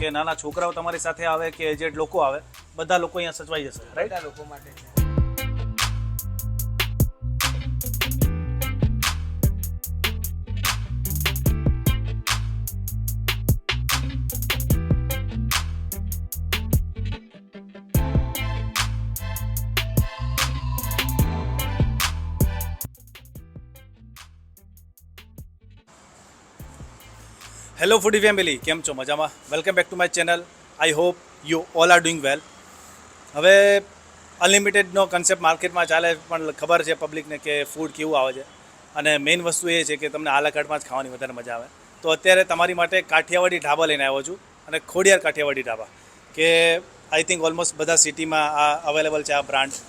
કે નાના છોકરાઓ તમારી સાથે આવે કે એજેડ લોકો આવે, બધા લોકો અહીંયા સચવાઈ જશે રાઈટ આ લોકો માટે હેલો ફૂડી ફેમિલી કેમ છો? મજામાં? Welcome back to my channel I hope you all are doing well હવે અનલિમિટેડનો કન્સેપ્ટ માર્કેટમાં ચાલે પણ ખબર છે પબ્લિકને કે ફૂડ કેવું આવે છે. અને મેઇન વસ્તુ એ છે કે તમને આલાકાટમાં જ ખાવાની વધારે મજા આવે. તો અત્યારે તમારી માટે કાઠિયાવાડી ઢાબા લઈને આવ્યો છું અને ખોડિયાર કાઠિયાવાડી ઢાબા, કે આઈ થિંક ઓલમોસ્ટ બધા સિટીમાં આ અવેલેબલ છે આ બ્રાન્ડ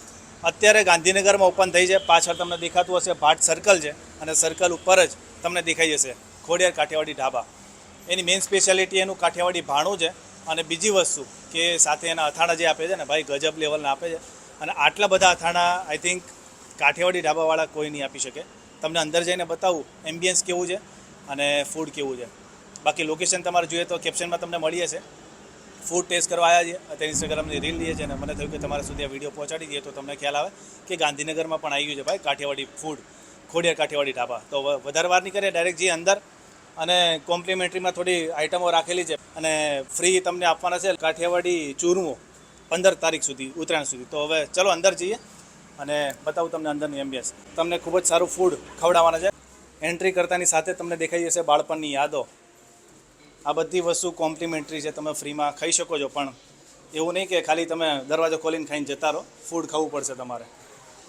અત્યારે ગાંધીનગરમાં ઓપન થઈ છે. પાછળ તમને દેખાતું હશે ભાટ સર્કલ છે અને સર્કલ ઉપર જ તમને દેખાઈ જશે ખોડિયાર કાઠિયાવાડી ઢાબા. એની મેઇન સ્પેશિયાલિટી એનું કાઠિયાવાડી ભાણું છે અને બીજી વસ્તુ કે સાથે એના અથાણા જે આપે છે ને, ભાઈ ગજબ લેવલના આપે છે. અને આટલા બધા અથાણા આઈ થિંક કાઠિયાવાડી ઢાબાવાળા કોઈ નહીં આપી શકે. તમને અંદર જઈને બતાવું એમ્બિયન્સ કેવું છે અને ફૂડ કેવું છે. બાકી લોકેશન તમારે જોઈએ તો કેપ્શનમાં તમને મળી હશે ફૂડ ટેસ્ટ કરવા આવ્યા છીએ, અત્યારે ઇન્સ્ટાગ્રામની રીલ લઈએ છીએ અને મને થયું કે તમારા સુધી આ વીડિયો પહોંચાડી દઈએ તો તમને ખ્યાલ આવે કે ગાંધીનગરમાં પણ આવી ગયું છે, ભાઈ કાઠિયાવાડી ફૂડ ખોડિયાર કાઠિયાવાડી ઢાબા. તો વધારે વાર નહીં કરીએ ડાયરેક્ટ જઈએ અંદર. અને કોમ્પ્લિમેન્ટરીમાં થોડી આઇટમો રાખેલી છે. અને ફ્રી તમને આપવાના છે કાઠિયાવાડી ચૂરમો, પંદર તારીખ સુધી, ઉત્તરાયણ સુધી. તો હવે ચલો અંદર જઈએ અને બતાવું તમને અંદરની એમ્બિયન્સ તમને ખૂબ જ સારું ફૂડ ખવડાવવાના છે. એન્ટ્રી કરતાની સાથે તમને દેખાઈ જશે બાળપણની યાદો. આ બધી વસ્તુ કોમ્પ્લિમેન્ટરી છે, તમે ફ્રીમાં ખાઈ શકો છો, પણ એવું નહીં કે ખાલી તમે દરવાજો ખોલીને ખાઈને જતા રહો. ફૂડ ખાવું પડશે તમારે.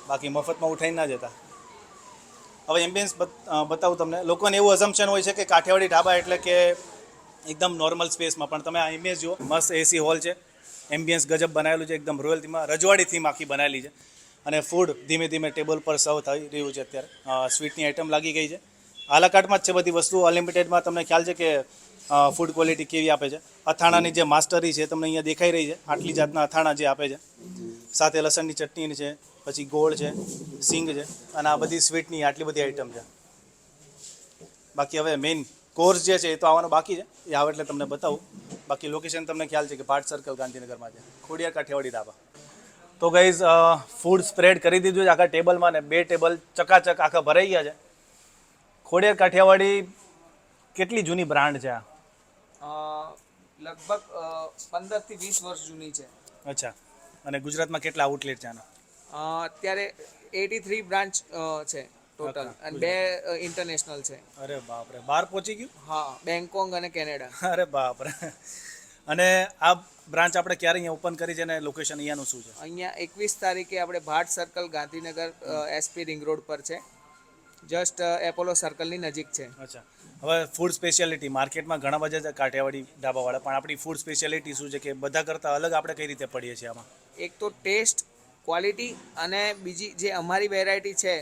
બાકી મફતમાં ઉઠાઈને ના જતા. હવે એમ્બિયન્સ બતાવું તમને. લોકોને એવું અઝમ્પશન હોય છે કે કાઠિયાવાડી ઢાબા એટલે કે એકદમ નોર્મલ સ્પેસમાં પણ તમે આ ઇમેજ જુઓ, મસ્ત એસી હોલ છે. એમ્બિયન્સ ગજબ બનાવેલું છે, એકદમ રોયલ થીમમાં રજવાડી થીમ આખી બનાવેલી છે. અને ફૂડ ધીમે ધીમે ટેબલ પર સર્વ થઈ રહ્યું છે અત્યારે. સ્વીટની આઇટમ લાગી ગઈ છે. આલાકાટમાં જ છે બધી વસ્તુ અનલિમિટેડમાં તમને ખ્યાલ છે કે ફૂડ ક્વોલિટી કેવી આપે છે. અથાણાની જે માસ્ટરી છે, તમને અહીંયા દેખાઈ રહી છે. આટલી જાતના અથાણા જે આપે છે. સાથે લસણની ચટણી છે. પછી ગોળ છે સિંગ છે અને આ બધી સ્વીટની આટલી બધી આઈટમ છે. બાકી હવે મેઇન કોર્સ જે છે એ તો આવવાનો બાકી છે. એ આવે એટલે તમને બતાવું. બાકી લોકેશન તમને ખ્યાલ છે કે ભાટ સર્કલ ગાંધીનગરમાં છે. ખોડિયાર કાઠિયાવાડી ધાબા. તો ગઈઝ ફૂડ સ્પ્રેડ કરી દીધું છે આખા ટેબલમાં ને બે ટેબલ ચકાચક આખા ભરાઈ ગયા છે. ખોડિયાર કાઠિયાવાડી કેટલી જૂની બ્રાન્ડ છે આ? લગભગ પંદરથી વીસ વર્ષ જૂની છે. અચ્છા. અને ગુજરાતમાં કેટલા આઉટલેટ છે આના? અત્યારે એટી થ્રી બ્રાન્ચ છે ટોટલ. અને બે ઇન્ટરનેશનલ છે. અરે બાપરે. બહાર પહોંચી ગયું? હા બેંગકોંગ અને કેનેડા. અરે બાપ રે અને આ બ્રાન્ચ આપણે ક્યારે અહીંયા ઓપન કરી છે અને લોકેશન અહીંયાનું શું છે? અહીંયા એકવીસ તારીખે આપણે Bhat circle Gandhinagar SP ring road પર છે. જસ્ટ એપોલો સર્કલની નજીક છે. અચ્છા. હવે ફૂડ સ્પેશિયાલિટી. માર્કેટમાં ઘણા બધા કાઠિયાવાડી ઢાબાવાળા પણ આપણી ફૂડ સ્પેશિયાલિટી શું છે કે બધા કરતાં અલગ આપણે કઈ રીતે પડીએ છીએ આમાં? એક તો ટેસ્ટ ક્વોલિટી અને બીજી જે અમારી વેરાયટી છે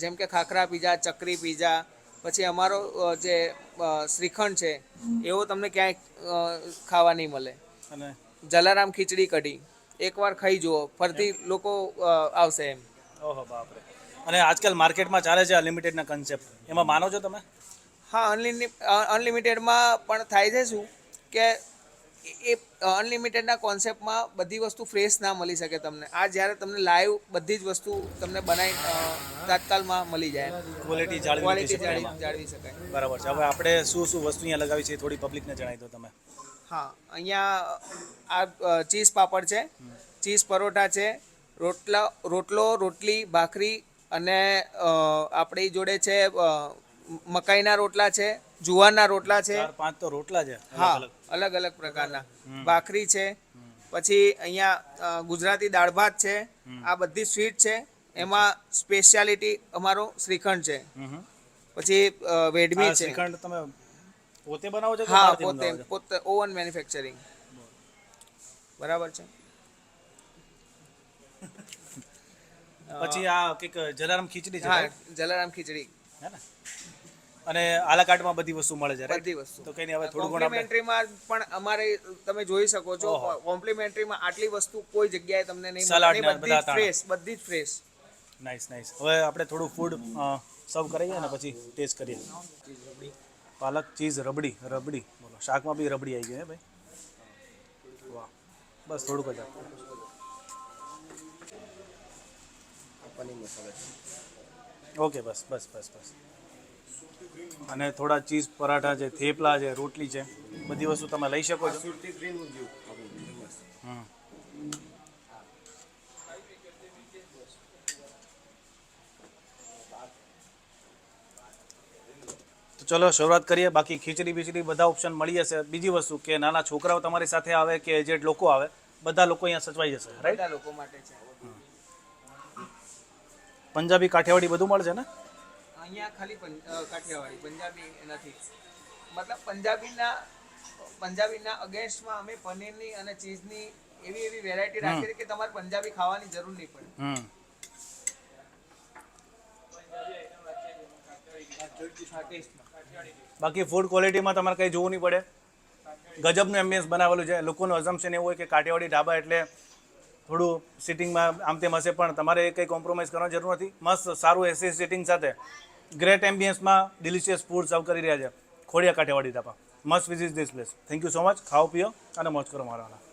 જેમ કે ખાખરા પીઝા ચકરી પીઝા પછી અમારો જે શ્રીખંડ છે એવો તમને ક્યાંય ખાવા નહીં મળે. અને? જલારામ ખીચડી કઢી. એકવાર ખાઈ જુઓ ફરતી લોકો આવશે એમ. ઓહો બાપરે. અને આજકાલ માર્કેટમાં ચાલે છે અનલિમિટેડના કન્સેપ્ટ એમાં માનો છો તમે? હા અનલિમિ અનલિમિટેડમાં પણ થાય છે શું કે એ અનલિમિટેડના કોન્સેપ્ટમાં બધી વસ્તુ ફ્રેશ ના મળી શકે તમને. આ જ્યારે તમને લાઈવ બધી જ વસ્તુ તમને બનાવી તાત્કાલમાં મળી જાય. ક્વોલિટી જાળવી જાળવી શકાય. બરાબર છે. હવે આપણે શું શું વસ્તુ અહીંયા લગાવી છે થોડી પબ્લિકને જણાવી દો તમે. હા અહીંયા આ ચીઝ પાપડ છે ચીઝ પરોઠા છે રોટલા રોટલો રોટલી ભાખરી અને આપણી જોડે છે મકાઈના રોટલા છે જુવારના રોટલા છે. ચાર પાંચ તો રોટલા છે. અલગ હા અલગ. અલગ પ્રકારના. ભાખરી છે. પછી અહીંયા ગુજરાતી દાળ ભાત છે. આ બધી સ્વીટ છે. એમાં સ્પેશિયાલિટી અમારો શ્રીખંડ છે. પછી વેડમી છે. શ્રીખંડ તમે પોતે બનાવો છો હા પોતે પોતે ઓવન મેન્યુફેક્ચરિંગ. બરાબર છે? પછી આ કંઈક જલારામ ખીચડી છે હા જલારામ ખીચડી. હે ને? અને આલા કાર્ટમાં બધી વસ્તુ મળે છે? બધી વસ્તુ. તો કઈ હવે થોડું કોમ્પ્લિમેન્ટરીમાં પણ અમારે તમે જોઈ શકો છો. કોમ્પ્લિમેન્ટરીમાં આટલી વસ્તુ કોઈ જગ્યાએ તમને નહીં સલાડ મળે. બધી બધા ફ્રેશ બધી જ ફ્રેશ નાઇસ નાઇસ હવે આપણે થોડું ફૂડ સર્વ કરીએ અને પછી ટેસ્ટ કરીએ. પાલક ચીઝ રબડી રબડી. બોલો શાકમાં બી રબડી આવી ગઈ હે ભાઈ? બસ થોડુંક જ. પનીર મસાલા. ઓકે બસ બસ બસ બસ. અને થોડા ચીઝ પરાઠા છે થેપલા છે રોટલી છે બધી વસ્તુ તમે લઈ શકો છો. ચલો શરૂઆત કરીએ. બાકી ખીચડી બીચડી બધા ઓપ્શન મળી જશે. બીજી વસ્તુ કે નાના છોકરાઓ તમારી સાથે આવે કે એજેડ લોકો આવે બધા લોકો અહીંયા સચવાઈ જશે રાઈટ લોકો માટે છે. પંજાબી કાઠિયાવાડી બધું મળશે ને? અહીંયા ખાલી કાઠિયાવાડી પંજાબી નથી. મતલબ પંજાબીના પંજાબીના અગેન્સ્ટમાં અમે પનીરની અને ચીઝની એવી એવી વેરાયટી રાખી કે તમારે પંજાબી ખાવાની જરૂર નહીં પડે. બાકી ફૂડ ક્વોલિટીમાં તમારે કંઈ જોવું નહીં પડે. ગજબનું એમ્બિયન્સ બનાવેલું છે. લોકોનું અઝમ્પશન એવું હોય કે કાઠિયાવાડી ઢાબા એટલે થોડું સિટિંગમાં આમ તેમ હશે પણ તમારે કંઈ કોમ્પ્રોમાઇઝ કરવાની જરૂર નથી. મસ્ત સારું એસી સિટિંગ સાથે. ગ્રેટ એમ્બિયન્સમાં ડિલિશિયસ ફૂડ સર્વ કરી રહ્યા છે. Khodiyar Kathiyawadi dhaba must visit this place thank you so much ખાઓ, પીઓ અને મોજ કરો મારા